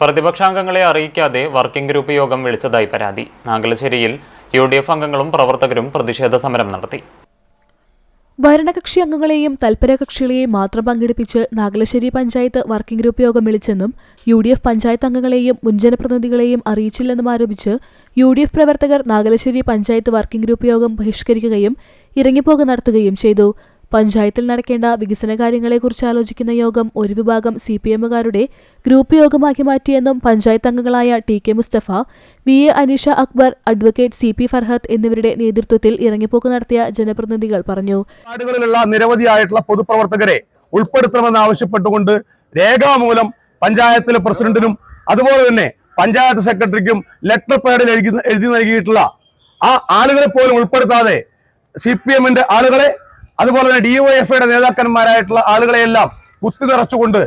പ്രതിപക്ഷാംഗങ്ങളെ അറിയിക്കാതെ working group യോഗം വിളിച്ചതായി പരാതി. നാഗലശ്ശേരിയിൽ യു ഡി എഫ് അംഗങ്ങളും പ്രവർത്തകരും പ്രതിഷേധ സമരം നടത്തി. ഭരണകക്ഷി അംഗങ്ങളെയും തൽപരകക്ഷികളെയും മാത്രം പങ്കെടുപ്പിച്ച് നാഗലശ്ശേരി പഞ്ചായത്ത് വർക്കിംഗ് ഗ്രൂപ്പ് യോഗം വിളിച്ചെന്നും യു ഡി എഫ് പഞ്ചായത്ത് അംഗങ്ങളെയും മുൻജനപ്രതിനിധികളെയും അറിയിച്ചില്ലെന്നും ആരോപിച്ച് യു ഡി എഫ് പ്രവർത്തകർ നാഗലശ്ശേരി പഞ്ചായത്ത് വർക്കിംഗ് ഗ്രൂപ്പ് യോഗം ബഹിഷ്കരിക്കുകയും ഇറങ്ങിപ്പോക്ക് നടത്തുകയും ചെയ്തു. പഞ്ചായത്തിൽ നടക്കേണ്ട വികസന കാര്യങ്ങളെക്കുറിച്ച് ആലോചിക്കുന്ന യോഗം ഒരു വിഭാഗം സി പി എമ്മുകാരുടെ ഗ്രൂപ്പ് യോഗമാക്കി മാറ്റിയെന്നും പഞ്ചായത്ത് അംഗങ്ങളായ T K Musthafa V A Aneesha Akbar advocate C P Farhath എന്നിവരുടെ നേതൃത്വത്തിൽ ഇറങ്ങിപ്പോക്ക് നടത്തിയ ജനപ്രതിനിധികൾ പറഞ്ഞു. നിരവധിയായിട്ടുള്ള പൊതുപ്രവർത്തകരെ ഉൾപ്പെടുത്തണമെന്ന് ആവശ്യപ്പെട്ടുകൊണ്ട് രേഖാമൂലം പഞ്ചായത്തിലെ പ്രസിഡന്റിനും അതുപോലെ തന്നെ പഞ്ചായത്ത് സെക്രട്ടറിക്കും ലെറ്റർ പേഡിൽ എഴുതി എഴുതി നൽകിയിട്ടുള്ള ആ ആളുകളെ പോലും ഉൾപ്പെടുത്താതെ സി പി എമ്മിന്റെ ആളുകളെ അതുപോലെ തന്നെ ഡിവൈഎഫ്ഐയുടെ നേതാക്കന്മാരായിട്ടുള്ള ആളുകളെയെല്ലാം കുത്തി നിറച്ചുകൊണ്ട്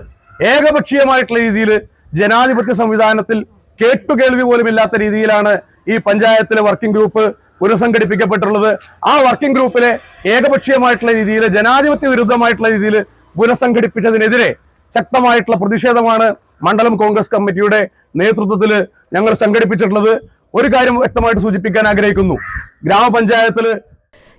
ഏകപക്ഷീയമായിട്ടുള്ള രീതിയിൽ ജനാധിപത്യ സംവിധാനത്തിൽ കേട്ടുകേൾവി പോലും ഇല്ലാത്ത രീതിയിലാണ് ഈ പഞ്ചായത്തിലെ വർക്കിംഗ് ഗ്രൂപ്പ് പുനഃസംഘടിപ്പിക്കപ്പെട്ടുള്ളത് ആ വർക്കിംഗ് ഗ്രൂപ്പിലെ ഏകപക്ഷീയമായിട്ടുള്ള രീതിയിൽ ജനാധിപത്യ വിരുദ്ധമായിട്ടുള്ള രീതിയിൽ പുനഃസംഘടിപ്പിച്ചതിനെതിരെ ശക്തമായിട്ടുള്ള പ്രതിഷേധമാണ് മണ്ഡലം കോൺഗ്രസ് കമ്മിറ്റിയുടെ നേതൃത്വത്തിൽ ഞങ്ങൾ സംഘടിപ്പിച്ചിട്ടുള്ളത്. ഒരു കാര്യം വ്യക്തമായിട്ട് സൂചിപ്പിക്കാൻ ആഗ്രഹിക്കുന്നു. ഗ്രാമപഞ്ചായത്തിൽ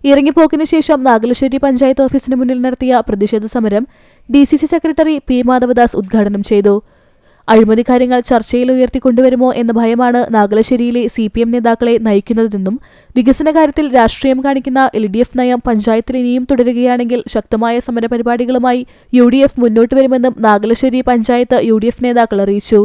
ഇറങ്ങിപ്പോക്കിന് ശേഷം നാഗലശ്ശേരി പഞ്ചായത്ത് ഓഫീസിന് മുന്നിൽ നടത്തിയ പ്രതിഷേധ സമരം D C C secretary P Madhavadas ഉദ്ഘാടനം ചെയ്തു. അഴിമതി കാര്യങ്ങൾ ചർച്ചയിൽ ഉയർത്തിക്കൊണ്ടുവരുമോ എന്ന ഭയമാണ് നാഗലശ്ശേരിയിലെ സി പി എം നേതാക്കളെ നയിക്കുന്നതെന്നും വികസന കാര്യത്തിൽ രാഷ്ട്രീയം കാണിക്കുന്ന എൽ ഡി എഫ് നയം പഞ്ചായത്തിൽ ഇനിയും തുടരുകയാണെങ്കിൽ ശക്തമായ സമരപരിപാടികളുമായി യു ഡി എഫ് മുന്നോട്ട് വരുമെന്നും Nagalassery panchayat U D F നേതാക്കൾ അറിയിച്ചു.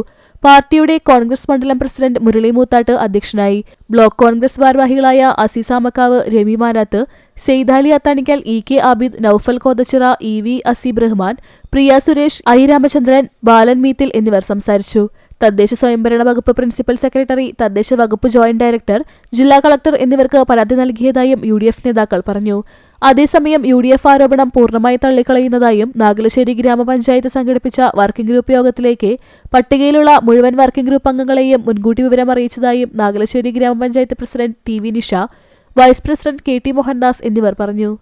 പാർട്ടിയുടെ കോൺഗ്രസ് മണ്ഡലം പ്രസിഡന്റ് മുരളി മൂത്താട്ട് അധ്യക്ഷനായി ബ്ലോക്ക് കോൺഗ്രസ് ഭാരവാഹികളായ Azeesa Makkav Ravi Manath Saithali Athanikkal E K Abid Noufal Kothachira E V Azeeb Rahman Priya Suresh I Ramachandran Balan Meethil എന്നിവർ സംസാരിച്ചു. തദ്ദേശ സ്വയംഭരണ വകുപ്പ് പ്രിൻസിപ്പൽ സെക്രട്ടറി തദ്ദേശ വകുപ്പ് ജോയിന്റ് ഡയറക്ടർ ജില്ലാ കളക്ടർ എന്നിവർക്ക് പരാതി നൽകിയതായും യു നേതാക്കൾ പറഞ്ഞു. അതേസമയം യു ഡി എഫ് ആരോപണം പൂർണമായി തള്ളിക്കളയുന്നതായും നാഗലശ്ശേരി ഗ്രാമപഞ്ചായത്ത് സംഘടിപ്പിച്ച വർക്കിംഗ് ഗ്രൂപ്പ് യോഗത്തിലേക്ക് പട്ടികയിലുള്ള മുഴുവൻ വർക്കിംഗ് ഗ്രൂപ്പ് അംഗങ്ങളെയും മുൻകൂട്ടി വിവരം അറിയിച്ചതായും നാഗലശ്ശേരി ഗ്രാമപഞ്ചായത്ത് president T V Nisha vice president K T Mohandas എന്നിവർ പറഞ്ഞു.